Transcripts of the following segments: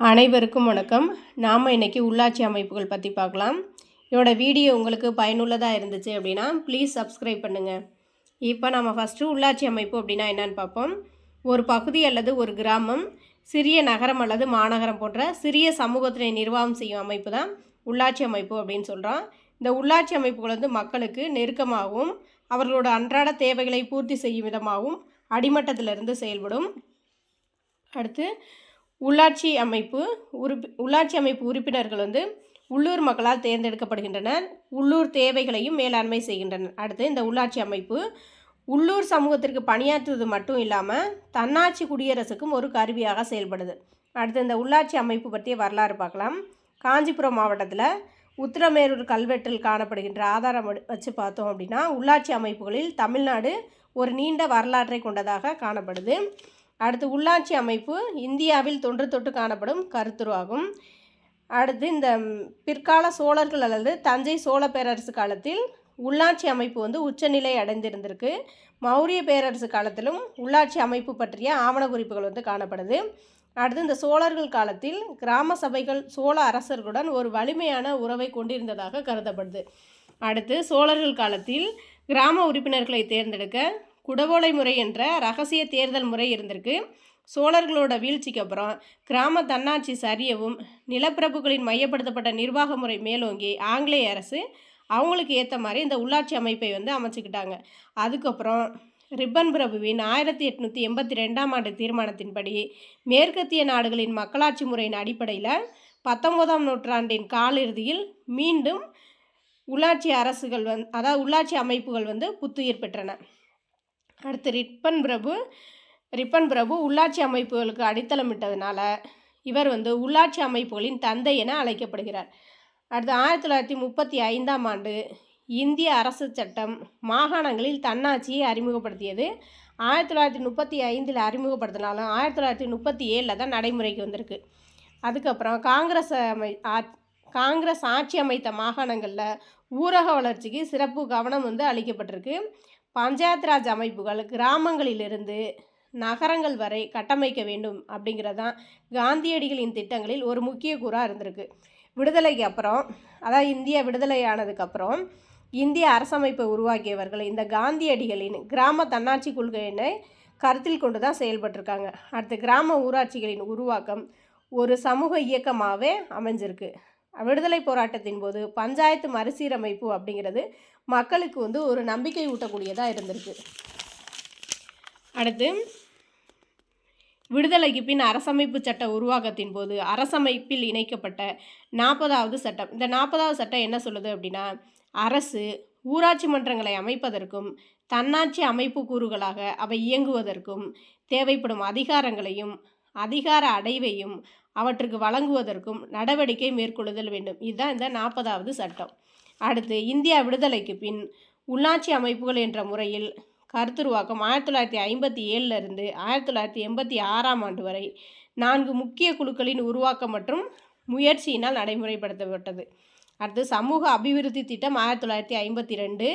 அனைவருக்கும் வணக்கம். நாம் இன்றைக்கி உள்ளாட்சி அமைப்புகள் பற்றி பார்க்கலாம். என்னோடய வீடியோ உங்களுக்கு பயனுள்ளதாக இருந்துச்சு அப்படின்னா ப்ளீஸ் சப்ஸ்கிரைப் பண்ணுங்கள் இப்போ நம்ம ஃபஸ்ட்டு உள்ளாட்சி அமைப்பு அப்படின்னா என்னன்னு பார்ப்போம். ஒரு பகுதி அல்லது ஒரு கிராமம் சிறிய நகரம் அல்லது மாநகரம் போன்ற சிறிய சமூகத்தினை நிர்வாகம் செய்யும் அமைப்பு தான் உள்ளாட்சி அமைப்பு அப்படின்னு சொல்கிறோம் இந்த உள்ளாட்சி அமைப்புகள் வந்து மக்களுக்கு நெருக்கமாகவும் அவர்களோட அன்றாட தேவைகளை பூர்த்தி செய்யும் விதமாகவும் அடிமட்டத்திலிருந்து செயல்படும். அடுத்து உள்ளாட்சி அமைப்பு உறுப்பி உள்ளாட்சி அமைப்பு உறுப்பினர்கள் வந்து உள்ளூர் மக்களால் தேர்ந்தெடுக்கப்படுகின்றனர் உள்ளூர் தேவைகளையும் மேலாண்மை செய்கின்றனர் அடுத்து இந்த உள்ளாட்சி அமைப்பு உள்ளூர் சமூகத்திற்கு பணியாற்றுவது மட்டும் இல்லாமல் தன்னாட்சி குடியரசுக்கும் ஒரு கருவியாக செயல்படுது. அடுத்து இந்த உள்ளாட்சி அமைப்பு பற்றிய வரலாறு பார்க்கலாம். காஞ்சிபுரம் மாவட்டத்தில் உத்திரமேரூர் கல்வெட்டில் காணப்படுகின்ற ஆதாரம் வச்சு பார்த்தோம் அப்படின்னா உள்ளாட்சி அமைப்புகளில் தமிழ்நாடு ஒரு நீண்ட வரலாற்றை கொண்டதாக காணப்படுது. அடுத்து உள்ளாட்சி அமைப்பு இந்தியாவில் தொன்று தொட்டு காணப்படும் கருத்துருவாகும். அடுத்து இந்த பிற்கால சோழர்கள் அல்லது தஞ்சை சோழ பேரரசு காலத்தில் உள்ளாட்சி அமைப்பு வந்து உச்சநிலை அடைந்திருந்திருக்கு. மௌரிய பேரரசு காலத்திலும் உள்ளாட்சி அமைப்பு பற்றிய ஆவண குறிப்புகள் வந்து காணப்படுது. அடுத்து இந்த சோழர்கள் காலத்தில் கிராம சபைகள் சோழ அரசர்களுடன் ஒரு வலிமையான உறவை கொண்டிருந்ததாக கருதப்படுது. அடுத்து சோழர்கள் காலத்தில் கிராம உறுப்பினர்களை தேர்ந்தெடுக்க குடவோலை முறை என்ற ரகசிய தேர்தல் முறை இருந்திருக்கு. சோழர்களோட வீழ்ச்சிக்கு அப்புறம் கிராம தன்னாட்சி சரியவும் நிலப்பிரபுக்களின் மையப்படுத்தப்பட்ட நிர்வாக முறை மேலோங்கி ஆங்கிலேய அரசு அவங்களுக்கு ஏற்ற மாதிரி இந்த உள்ளாட்சி அமைப்பை வந்து அமைச்சுக்கிட்டாங்க. அதுக்கப்புறம் ரிப்பன் பிரபுவின் ஆயிரத்தி எட்நூற்றி எண்பத்தி ரெண்டாம் ஆண்டு தீர்மானத்தின்படி மேற்கத்திய நாடுகளின் மக்களாட்சி முறையின் அடிப்படையில் பத்தொன்பதாம் நூற்றாண்டின் காலிறுதியில் மீண்டும் உள்ளாட்சி அரசுகள் வந் அதாவது உள்ளாட்சி அமைப்புகள் வந்து புத்துயிர் பெற்றன. அடுத்து ரிப்பன் பிரபு. ரிப்பன் பிரபு உள்ளாட்சி அமைப்புகளுக்கு அடித்தளமிட்டதுனால இவர் வந்து உள்ளாட்சி அமைப்புகளின் தந்தை என அழைக்கப்படுகிறார். அடுத்து ஆயிரத்தி தொள்ளாயிரத்தி முப்பத்தி ஐந்தாம் ஆண்டு இந்திய அரசு சட்டம் மாகாணங்களில் தன்னாட்சியை அறிமுகப்படுத்தியது. ஆயிரத்தி தொள்ளாயிரத்தி முப்பத்தி ஐந்தில் அறிமுகப்படுத்தினாலும் ஆயிரத்தி தொள்ளாயிரத்தி முப்பத்தி ஏழில் தான் நடைமுறைக்கு வந்திருக்கு. அதுக்கப்புறம் காங்கிரஸ் அமை காங்கிரஸ் ஆட்சி அமைத்த மாகாணங்களில் ஊரக வளர்ச்சிக்கு சிறப்பு கவனம் வந்து அளிக்கப்பட்டிருக்கு. பஞ்சாயத்து ராஜ் அமைப்புகள் கிராமங்களிலிருந்து நகரங்கள் வரை கட்டமைக்க வேண்டும் அப்படிங்கிறது தான் காந்தியடிகளின் திட்டங்களில் ஒரு முக்கிய கூறாக இருந்திருக்கு. விடுதலைக்கு அப்புறம் அதாவது இந்தியா விடுதலையானதுக்கப்புறம் இந்திய அரசமைப்பை உருவாக்கியவர்கள் இந்த காந்தியடிகளின் கிராம தன்னாட்சி கொள்கையினை கருத்தில் கொண்டு தான் செயல்பட்டிருக்காங்க. அடுத்து கிராம ஊராட்சிகளின் உருவாக்கம் ஒரு சமூக இயக்கமாகவே அமைஞ்சிருக்கு. விடுதலை போராட்டத்தின் போது பஞ்சாயத்து மறுசீரமைப்பு அப்படிங்கிறது மக்களுக்கு வந்து ஒரு நம்பிக்கை ஊட்டக்கூடியதாக இருந்திருக்கு. அடுத்து விடுதலைக்கு பின் அரசமைப்பு சட்ட உருவாக்கத்தின் போது அரசமைப்பில் இணைக்கப்பட்ட நாற்பதாவது சட்டம். இந்த நாற்பதாவது சட்டம் என்ன சொல்லுது அப்படின்னா அரசு ஊராட்சி மன்றங்களை அமைப்பதற்கும் தன்னாட்சி அமைப்பு கூறுகளாக அவை இயங்குவதற்கும் தேவைப்படும் அதிகாரங்களையும் அதிகார அடைவையும் அவற்றுக்கு வழங்குவதற்கும் நடவடிக்கை மேற்கொள்ளுதல் வேண்டும். இதுதான் இந்த நாற்பதாவது சட்டம். அடுத்து இந்தியா விடுதலைக்கு பின் உள்ளாட்சி அமைப்புகள் என்ற முறையில் கருத்துருவாக்கம் ஆயிரத்தி தொள்ளாயிரத்தி ஐம்பத்தி ஏழுலேருந்து ஆயிரத்தி தொள்ளாயிரத்தி எண்பத்தி ஆறாம் ஆண்டு வரை நான்கு முக்கிய குழுக்களின் உருவாக்கம் மற்றும் முயற்சியினால் நடைமுறைப்படுத்தப்பட்டது. அடுத்து சமூக அபிவிருத்தி திட்டம் ஆயிரத்தி தொள்ளாயிரத்தி ஐம்பத்தி ரெண்டு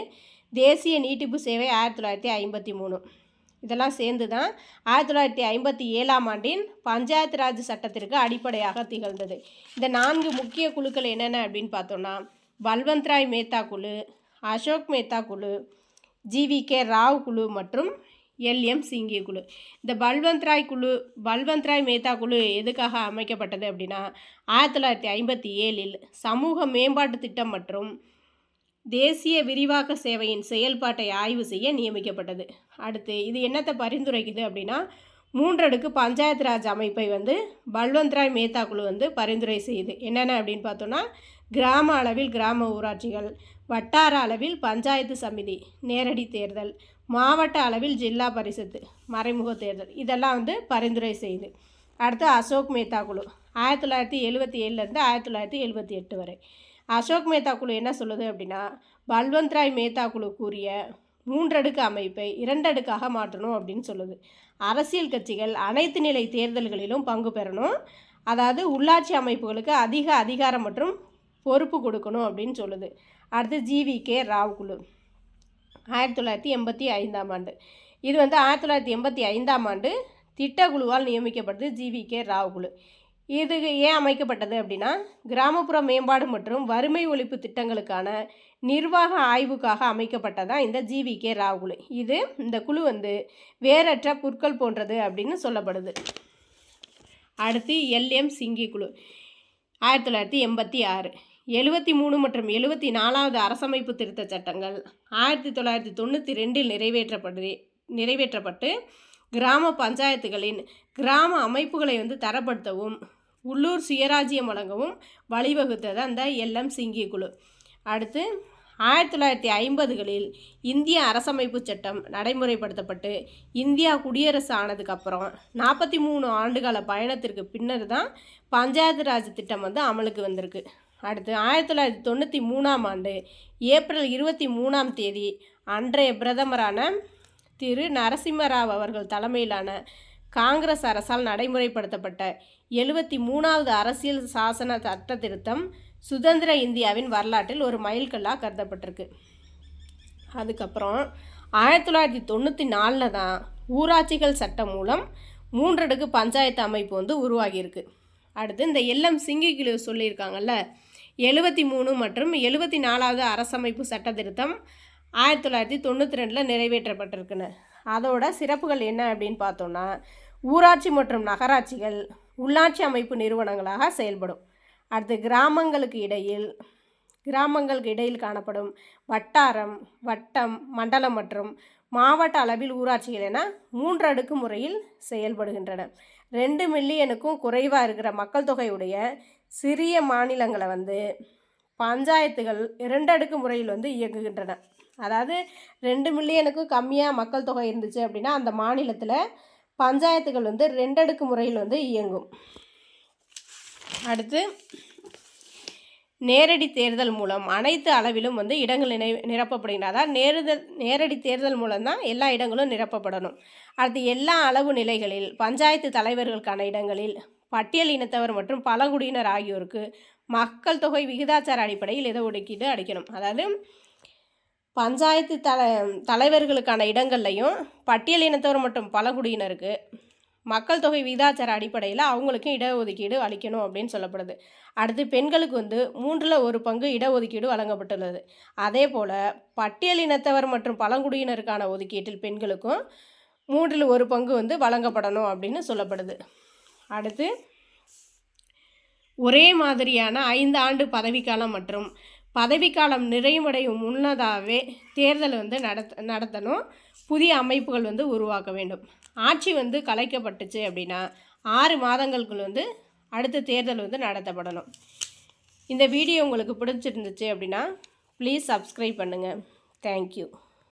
தேசிய நீட்டிப்பு சேவை ஆயிரத்தி தொள்ளாயிரத்தி ஐம்பத்தி மூணு. இதெல்லாம் சேர்ந்து தான் ஆயிரத்தி தொள்ளாயிரத்தி ஐம்பத்தி ஏழாம் ஆண்டின் பஞ்சாயத்து ராஜ் சட்டத்திற்கு அடிப்படையாக திகழ்ந்தது. இந்த நான்கு முக்கிய குழுக்கள் என்னென்ன அப்படின்னு பார்த்தோன்னா பல்வந்த்ராய் மேத்தா குழு அசோக் மேத்தா குழு ஜிவி கே ராவ் குழு மற்றும் எல்எம் சிங்கி குழு. இந்த பல்வந்த் ராய் குழு பல்வந்த் ராய் மேத்தா குழு எதுக்காக அமைக்கப்பட்டது அப்படின்னா ஆயிரத்தி தொள்ளாயிரத்தி ஐம்பத்தி ஏழில் சமூக மேம்பாட்டு திட்டம் மற்றும் தேசிய விரிவாக்க சேவையின் செயல்பாட்டை ஆய்வு செய்ய நியமிக்கப்பட்டது. அடுத்து இது என்னத்தை பரிந்துரைக்குது அப்படின்னா மூன்றடுக்கு பஞ்சாயத்து ராஜ் அமைப்பை வந்து பல்வந்த்ராய் மேத்தா குழு வந்து பரிந்துரை செய்யுது. என்னென்ன அப்படின்னு பார்த்தோன்னா கிராம அளவில் கிராம ஊராட்சிகள் வட்டார அளவில் பஞ்சாயத்து சமிதி நேரடி தேர்தல் மாவட்ட அளவில் ஜில்லா பரிஷத்து மறைமுக தேர்தல் இதெல்லாம் வந்து பரிந்துரை செய்யுது. அடுத்து அசோக் மேத்தா குழு ஆயிரத்தி தொள்ளாயிரத்தி எழுபத்தி ஏழுலேருந்து ஆயிரத்தி தொள்ளாயிரத்தி எழுபத்தி எட்டு வரை. அசோக் மேத்தா குழு என்ன சொல்லுது அப்படின்னா பல்வந்த் ராய் மேத்தா குழு கூறிய மூன்றடுக்கு அமைப்பை இரண்டடுக்காக மாற்றணும் அப்படின்னு சொல்லுது. அரசியல் கட்சிகள் அனைத்து நிலை தேர்தல்களிலும் பங்கு பெறணும். அதாவது உள்ளாட்சி அமைப்புகளுக்கு அதிக அதிகாரம் மற்றும் பொறுப்பு கொடுக்கணும் அப்படின்னு சொல்லுது. அடுத்து ஜிவி கே ராவ் குழு. ஆயிரத்தி தொள்ளாயிரத்தி எண்பத்தி ஐந்தாம் ஆண்டு. இது வந்து ஆயிரத்தி தொள்ளாயிரத்தி எண்பத்தி ஐந்தாம் ஆண்டு திட்டக்குழுவால் நியமிக்கப்பட்டது ஜிவி கே ராவ் குழு. இது ஏன் அமைக்கப்பட்டது அப்படின்னா கிராமப்புற மேம்பாடு மற்றும் வறுமை ஒழிப்பு திட்டங்களுக்கான நிர்வாக ஆய்வுக்காக அமைக்கப்பட்டதான் இந்த ஜிவிகே ராவ் குழு. இது இந்த குழு வந்து வேறற்ற புற்கள் போன்றது அப்படின்னு சொல்லப்படுது. அடுத்து எல்எம் சிங்கி குழு. ஆயிரத்தி தொள்ளாயிரத்தி எண்பத்தி ஆறு. எழுபத்தி மூணு மற்றும் எழுபத்தி நாலாவது அரசமைப்பு திருத்த சட்டங்கள் ஆயிரத்தி தொள்ளாயிரத்தி தொண்ணூற்றி ரெண்டில் நிறைவேற்றப்படு நிறைவேற்றப்பட்டு கிராம பஞ்சாயத்துகளின் கிராம அமைப்புகளை வந்து தரப்படுத்தவும் உள்ளூர் சுயராஜ்யம் வழங்கவும் வழிவகுத்தது அந்த எல்எம் சிங்கி குழு. அடுத்து ஆயிரத்தி தொள்ளாயிரத்தி ஐம்பதுகளில் இந்திய அரசமைப்பு சட்டம் நடைமுறைப்படுத்தப்பட்டு இந்தியா குடியரசு ஆனதுக்கப்புறம் நாற்பத்தி மூணு ஆண்டுகால பயணத்திற்கு பின்னர் தான் பஞ்சாயத்து ராஜ் திட்டம் வந்து அமலுக்கு வந்திருக்கு. அடுத்து ஆயிரத்தி தொள்ளாயிரத்தி தொண்ணூற்றி மூணாம் ஆண்டு ஏப்ரல் இருபத்தி மூணாம் தேதி அன்றைய பிரதமரான திரு நரசிம்மராவ் அவர்கள் தலைமையிலான காங்கிரஸ் அரசால் நடைமுறைப்படுத்தப்பட்ட எழுபத்தி மூணாவது அரசியல் சாசன சட்ட திருத்தம் சுதந்திர இந்தியாவின் வரலாற்றில் ஒரு மைல்கல்லாக கருதப்பட்டிருக்கு. அதுக்கப்புறம் ஆயிரத்தி தொள்ளாயிரத்தி தொண்ணூற்றி நாலில் தான் ஊராட்சிகள் சட்டம் மூலம் மூன்றடுக்கு பஞ்சாயத்து அமைப்பு வந்து உருவாகியிருக்கு. அடுத்து இந்த எல்எம் சிங்கிக்கிழு சொல்லியிருக்காங்கல்ல எழுபத்தி மூணு மற்றும் எழுபத்தி நாலாவது அரசமைப்பு சட்ட திருத்தம் ஆயிரத்தி தொள்ளாயிரத்தி தொண்ணூற்றி ரெண்டில் நிறைவேற்றப்பட்டிருக்குன்னு. அதோட சிறப்புகள் என்ன அப்படின்னு பார்த்தோன்னா ஊராட்சி மற்றும் நகராட்சிகள் உள்ளாட்சி அமைப்பு நிறுவனங்களாக செயல்படும். அடுத்து கிராமங்களுக்கு இடையில் கிராமங்களுக்கு இடையில் காணப்படும் வட்டாரம் வட்டம் மண்டலம் மற்றும் மாவட்ட அளவில் ஊராட்சிகள் என மூன்று அடுக்கு முறையில் செயல்படுகின்றன. ரெண்டு மில்லியனுக்கும் குறைவாக இருக்கிற மக்கள் தொகையுடைய சிறிய மாநிலங்களை வந்து பஞ்சாயத்துகள் இரண்டு அடுக்கு முறையில் வந்து இயங்குகின்றன அதாவது ரெண்டு மில்லியனுக்கும் கம்மியாக மக்கள் தொகை இருந்துச்சு அப்படின்னா அந்த மாநிலத்தில் பஞ்சாயத்துகள் வந்து ரெண்டடுக்கு முறையில் வந்து இயங்கும். அடுத்து நேரடி தேர்தல் மூலம் அனைத்து அளவிலும் வந்து இடங்கள் நினை நிரப்பப்படுகின்றன அதாவது நேருதல் நேரடி தேர்தல் மூலம்தான் எல்லா இடங்களும் நிரப்பப்படணும். அடுத்து எல்லா அளவு நிலைகளில் பஞ்சாயத்து தலைவர்களுக்கான இடங்களில் பட்டியல் இனத்தவர் மற்றும் பழங்குடியினர் ஆகியோருக்கு மக்கள் தொகை விகிதாச்சார அடிப்படையில் இதை ஒதுக்கீடு அடிக்கணும். அதாவது பஞ்சாயத்து தல தலைவர்களுக்கான இடங்கள்லையும் பட்டியல் இனத்தவர் மற்றும் பழங்குடியினருக்கு மக்கள் தொகை விகிதாச்சார அடிப்படையில் அவங்களுக்கும் இடஒதுக்கீடு அளிக்கணும் அப்படின்னு சொல்லப்படுது. அடுத்து பெண்களுக்கு வந்து மூன்றில் ஒரு பங்கு இடஒதுக்கீடு வழங்கப்பட்டுள்ளது. அதே போல் பட்டியல் இனத்தவர் மற்றும் பழங்குடியினருக்கான ஒதுக்கீட்டில் பெண்களுக்கும் மூன்றில் ஒரு பங்கு வந்து வழங்கப்படணும் அப்படின்னு சொல்லப்படுது. அடுத்து ஒரே மாதிரியான ஐந்து ஆண்டு பதவிக்காலம் மற்றும் பதவிக்காலம் நிறைவடையும் முன்னதாகவே தேர்தல் வந்து நடத் நடத்தணும். புதிய அமைப்புகள் வந்து உருவாக்க வேண்டும். ஆட்சி வந்து கலைக்கப்பட்டுச்சு அப்படின்னா ஆறு மாதங்களுக்குள் வந்து அடுத்த தேர்தல் வந்து நடத்தப்படணும். இந்த வீடியோ உங்களுக்கு பிடிச்சிருந்துச்சு அப்படின்னா ப்ளீஸ் சப்ஸ்கிரைப் பண்ணுங்கள் தேங்க்யூ